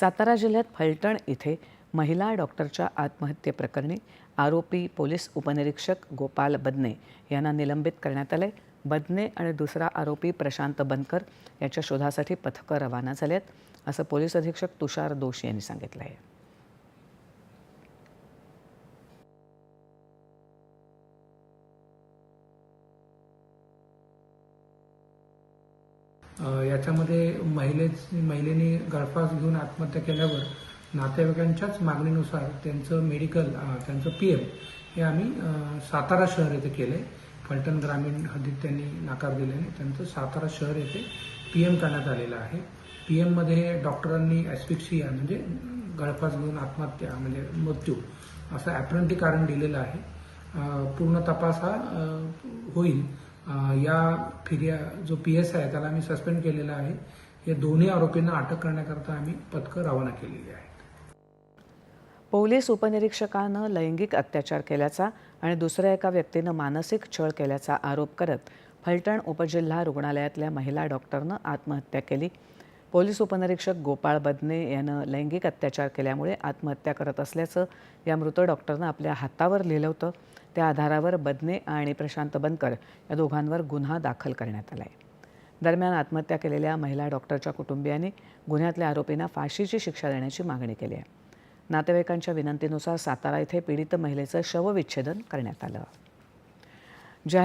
सातारा जिल्ह्यात फलटण इथे महिला डॉक्टरच्या आत्महत्येप्रकरणी आरोपी पोलीस उपनिरीक्षक गोपाल बदने यांना निलंबित करण्यात आले. बदने आणि दुसरा आरोपी प्रशांत बनकर याच्या शोधासाठी पथकं रवाना झालेत असं पोलीस अधीक्षक तुषार दोशी यांनी सांगितलं आहे याच्यामध्ये महिले महिलेने गळफास घेऊन आत्महत्या केल्यावर नातेवाईकांच्याच मागणीनुसार त्यांचं मेडिकल त्यांचं पी एम हे आम्ही सातारा शहर येथे केले फलटण ग्रामीण हद्दीत त्यांनी नाकार दिल्याने त्यांचं सातारा शहर येथे पी एम करण्यात आलेलं आहे. पी एममध्ये डॉक्टरांनी ॲस्पिक्सिया म्हणजे गळफास घेऊन आत्महत्या म्हणजे मृत्यू असं ॲप्रंटी कारण दिलेलं आहे. पूर्ण तपास हा होईल. या फिर्या जो पी एस आहे त्याला आम्ही सस्पेंड केलेला आहे. या दोन्ही आरोपींना अटक करण्याकरता आम्ही पथकं रवाना केलेली आहेत. पोलीस उपनिरीक्षकानं लैंगिक अत्याचार केल्याचा आणि दुसऱ्या एका व्यक्तीनं मानसिक छळ केल्याचा आरोप करत फलटण उपजिल्हा रुग्णालयातल्या महिला डॉक्टरनं आत्महत्या केली. पोलीस उपनिरीक्षक गोपाळ बदने यानं लैंगिक अत्याचार केल्यामुळे आत्महत्या करत असल्याचं या मृत डॉक्टरनं आपल्या हातावर लिहिलं होतं. त्या आधारावर बदने आणि प्रशांत बनकर या दोघांवर गुन्हा दाखल करण्यात आला आहे दरम्यान आत्महत्या केलेल्या महिला डॉक्टरच्या कुटुंबियांनी गुन्ह्यातल्या आरोपींना फाशीची शिक्षा देण्याची मागणी केली आहे. नातेवाईकांच्या विनंतीनुसार सातारा इथे पीडित महिलेचं शवविच्छेदन करण्यात आलं. जाहीर